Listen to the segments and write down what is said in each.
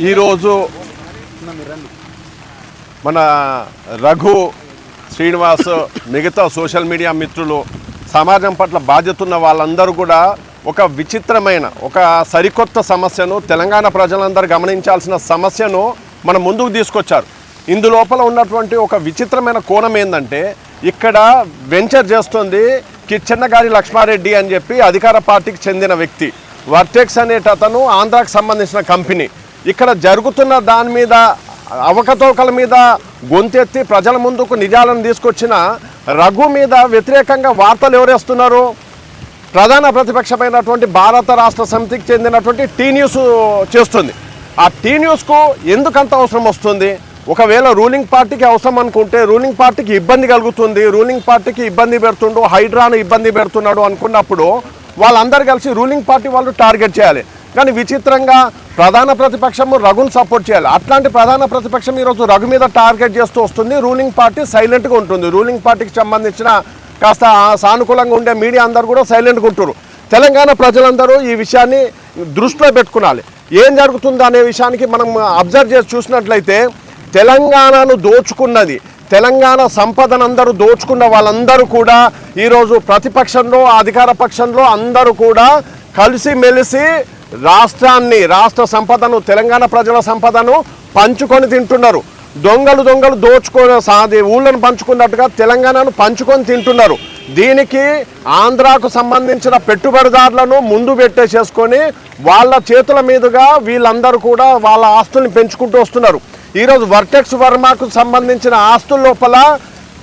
ఈరోజు మన రఘు శ్రీనివాస్ మిగతా సోషల్ మీడియా మిత్రులు సమాజం పట్ల బాధ్యత ఉన్న వాళ్ళందరూ కూడా ఒక విచిత్రమైన ఒక సరికొత్త సమస్యను తెలంగాణ ప్రజలందరూ గమనించాల్సిన సమస్యను మన ముందుకు తీసుకొచ్చారు. ఇందులోపల ఉన్నటువంటి ఒక విచిత్రమైన కోణం ఏంటంటే ఇక్కడ వెంచర్ చేస్తుంది కిచ్చెన్నగారి లక్ష్మారెడ్డి అని చెప్పి అధికార పార్టీకి చెందిన వ్యక్తి. వర్టెక్స్ అనేటతను ఆంధ్రాకు సంబంధించిన కంపెనీ. ఇక్కడ జరుగుతున్న దాని మీద అవకతవకల మీద గొంతెత్తి ప్రజల ముందుకు నిజాలను తీసుకొచ్చిన రఘు మీద వ్యతిరేకంగా వార్తలు ఎవరేస్తున్నారు? ప్రధాన ప్రతిపక్షమైనటువంటి భారత రాష్ట్ర సమితికి చెందినటువంటి టీ న్యూస్ చేస్తుంది. ఆ టీ న్యూస్కు ఎందుకంత అవసరం వస్తుంది? ఒకవేళ రూలింగ్ పార్టీకి అవసరం అనుకుంటే రూలింగ్ పార్టీకి ఇబ్బంది కలుగుతుంది. రూలింగ్ పార్టీకి ఇబ్బంది పెడుతుండు హైడ్రాను ఇబ్బంది పెడుతున్నాడు అనుకున్నప్పుడు వాళ్ళందరూ కలిసి రూలింగ్ పార్టీ వాళ్ళు టార్గెట్ చేయాలి. కానీ విచిత్రంగా ప్రధాన ప్రతిపక్షము రఘును సపోర్ట్ చేయాలి. అట్లాంటి ప్రధాన ప్రతిపక్షం ఈరోజు రఘు మీద టార్గెట్ చేస్తూ వస్తుంది. రూలింగ్ పార్టీ సైలెంట్గా ఉంటుంది. రూలింగ్ పార్టీకి సంబంధించిన కాస్త సానుకూలంగా ఉండే మీడియా అందరూ కూడా సైలెంట్గా ఉంటారు తెలంగాణ ప్రజలందరూ ఈ విషయాన్ని దృష్టిలో పెట్టుకోవాలి ఏం జరుగుతుంది అనే విషయానికి మనం అబ్జర్వ్ చేసి చూసినట్లయితే తెలంగాణను దోచుకున్నది తెలంగాణ సంపదనందరూ దోచుకున్న వాళ్ళందరూ కూడా ఈరోజు ప్రతిపక్షంలో అధికార పక్షంలో అందరూ కూడా కలిసిమెలిసి రాష్ట్రాన్ని రాష్ట్ర సంపదను తెలంగాణ ప్రజల సంపదను పంచుకొని తింటున్నారు. దొంగలు దొంగలు దోచుకొని సాది ఊళ్ళను పంచుకున్నట్టుగా తెలంగాణను పంచుకొని తింటున్నారు. దీనికి ఆంధ్రాకు సంబంధించిన పెట్టుబడిదారులను ముందు పెట్టేసేసుకొని వాళ్ళ చేతుల మీదుగా వీళ్ళందరూ కూడా వాళ్ళ ఆస్తుల్ని పెంచుకుంటూ వస్తున్నారు. ఈరోజు వర్టెక్స్ వర్మకు సంబంధించిన ఆస్తుల లోపల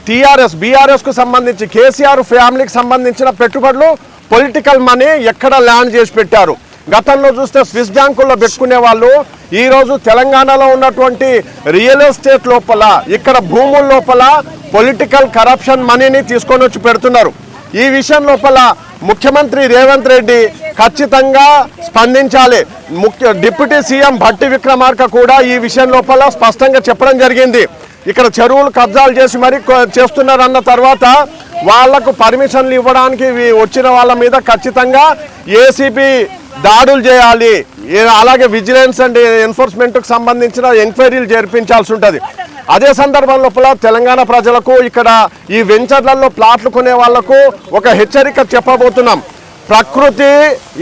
టీఆర్ఎస్ బీఆర్ఎస్కు సంబంధించి కేసీఆర్ ఫ్యామిలీకి సంబంధించిన పెట్టుబడులు పొలిటికల్ మనీ ఎక్కడ ల్యాండ్ చేసి పెట్టారు. గతంలో చూస్తే స్విస్ బ్యాంకుల్లో పెట్టుకునే వాళ్ళు ఈరోజు తెలంగాణలో ఉన్నటువంటి రియల్ ఎస్టేట్ లోపల ఇక్కడ భూముల లోపల పొలిటికల్ కరప్షన్ మనీని తీసుకొని వచ్చి పెడుతున్నారు. ఈ విషయం లోపల ముఖ్యమంత్రి రేవంత్ రెడ్డి ఖచ్చితంగా స్పందించాలి. ముఖ్య డిప్యూటీ సీఎం భట్టి విక్రమార్క కూడా ఈ విషయం లోపల స్పష్టంగా చెప్పడం జరిగింది. ఇక్కడ చెరువులు కబ్జాలు చేసి మరి చేస్తున్నారన్న తర్వాత వాళ్ళకు పర్మిషన్లు ఇవ్వడానికి వచ్చిన వాళ్ళ మీద ఖచ్చితంగా ఏసీబీ దాడులు చేయాలి. అలాగే విజిలెన్స్ అండ్ ఎన్ఫోర్స్మెంట్కు సంబంధించిన ఎంక్వైరీలు జరిపించాల్సి ఉంటుంది. అదే సందర్భం లోపల తెలంగాణ ప్రజలకు ఇక్కడ ఈ వెంచర్లలో ప్లాట్లు కొనే వాళ్ళకు ఒక హెచ్చరిక చెప్పబోతున్నాం. ప్రకృతి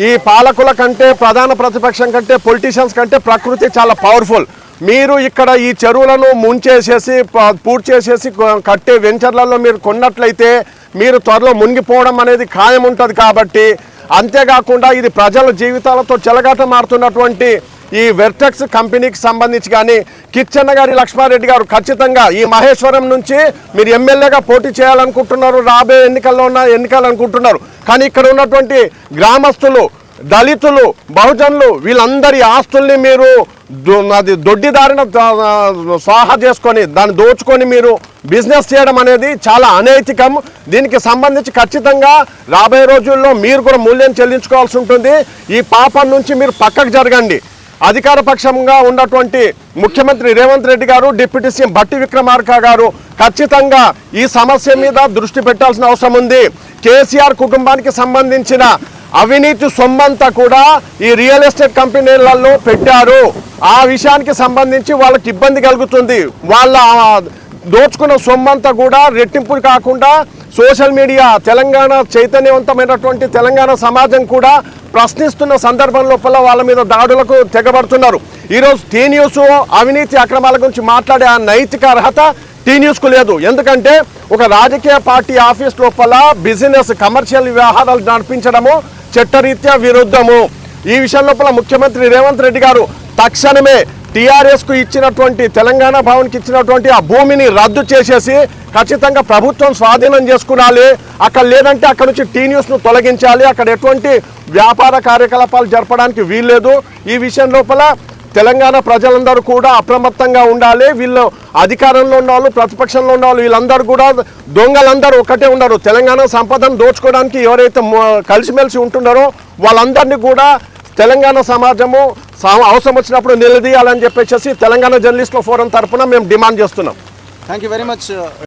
ఈ పాలకుల కంటే ప్రధాన ప్రతిపక్షం కంటే పొలిటీషియన్స్ కంటే ప్రకృతి చాలా పవర్ఫుల్ మీరు ఇక్కడ ఈ చెరువులను ముంచేసేసి పూర్తి చేసేసి కట్టే వెంచర్లలో మీరు కొన్నట్లయితే మీరు త్వరలో మునిగిపోవడం అనేది ఖాయం ఉంటుంది కాబట్టి అంతేకాకుండా ఇది ప్రజల జీవితాలతో చెలగాట మారుతున్నటువంటి ఈ వెర్టెక్స్ కంపెనీకి సంబంధించి కానీ కిచ్చన్న గారి లక్ష్మారెడ్డి గారు ఖచ్చితంగా ఈ మహేశ్వరం నుంచి మీరు ఎమ్మెల్యేగా పోటీ చేయాలనుకుంటున్నారు రాబోయే ఎన్నికల్లో ఉన్న ఎన్నికలు అనుకుంటున్నారు. కానీ ఇక్కడ ఉన్నటువంటి గ్రామస్తులు దళితులు బహుజనులు వీళ్ళందరి ఆస్తుల్ని మీరు అది దొడ్డిదారిన ద- చేసుకొని దాన్ని దోచుకొని మీరు బిజినెస్ చేయడం అనేది చాలా అనైతికం. దీనికి సంబంధించి ఖచ్చితంగా రాబోయే రోజుల్లో మీరు కూడా మూల్యం చెల్లించుకోవాల్సి ఉంటుంది. ఈ పాపం నుంచి మీరు పక్కకు జరగండి. అధికార పక్షంగా ఉన్నటువంటి ముఖ్యమంత్రి రేవంత్ రెడ్డి గారు డిప్యూటీ సీఎం భట్టి విక్రమార్క గారు ఖచ్చితంగా ఈ సమస్య మీద దృష్టి పెట్టాల్సిన అవసరం ఉంది. కేసీఆర్ కుటుంబానికి సంబంధించిన అవినీతి సొమ్మంతా కూడా ఈ రియల్ ఎస్టేట్ కంపెనీలలో పెట్టారు. ఆ విషయానికి సంబంధించి వాళ్ళకి ఇబ్బంది కలుగుతుంది. వాళ్ళ దోచుకున్న సొమ్మంతా కూడా రెట్టింపు కాకుండా సోషల్ మీడియా తెలంగాణ చైతన్యవంతమైనటువంటి తెలంగాణ సమాజం కూడా ప్రశ్నిస్తున్న సందర్భం లోపల వాళ్ళ మీద దాడులకు తెగబడుతున్నారు. ఈరోజు టీ న్యూస్ అవినీతి అక్రమాల గురించి మాట్లాడే ఆ నైతిక అర్హత టీ న్యూస్కు లేదు. ఎందుకంటే ఒక రాజకీయ పార్టీ ఆఫీస్ లోపల బిజినెస్ కమర్షియల్ వ్యవహారాలు నడిపించడము చట్టరీత్యా విరుద్ధము. ఈ విషయం లోపల ముఖ్యమంత్రి రేవంత్ రెడ్డి గారు తక్షణమే టీఆర్ఎస్కు ఇచ్చినటువంటి తెలంగాణ భవన్కి ఇచ్చినటువంటి ఆ భూమిని రద్దు చేసేసి ఖచ్చితంగా ప్రభుత్వం స్వాధీనం చేసుకునాలి. అక్కడ లేదంటే అక్కడ నుంచి టీ న్యూస్ను తొలగించాలి. అక్కడ ఎటువంటి వ్యాపార కార్యకలాపాలు జరపడానికి వీల్లేదు. ఈ విషయం లోపల తెలంగాణ ప్రజలందరూ కూడా అప్రమత్తంగా ఉండాలి. వీళ్ళు అధికారంలో ఉన్న వాళ్ళు ప్రతిపక్షంలో ఉన్న వాళ్ళు వీళ్ళందరూ కూడా దొంగలందరూ ఒకటే ఉన్నారు తెలంగాణ సంపదను దోచుకోవడానికి ఎవరైతే కలిసిమెలిసి ఉంటున్నారో వాళ్ళందరినీ కూడా తెలంగాణ సమాజము అవసరం వచ్చినప్పుడు నిలదీయాలని చెప్పేసి తెలంగాణ జర్నలిస్టుల ఫోరం తరఫున మేము డిమాండ్ చేస్తున్నాం. Thank you very much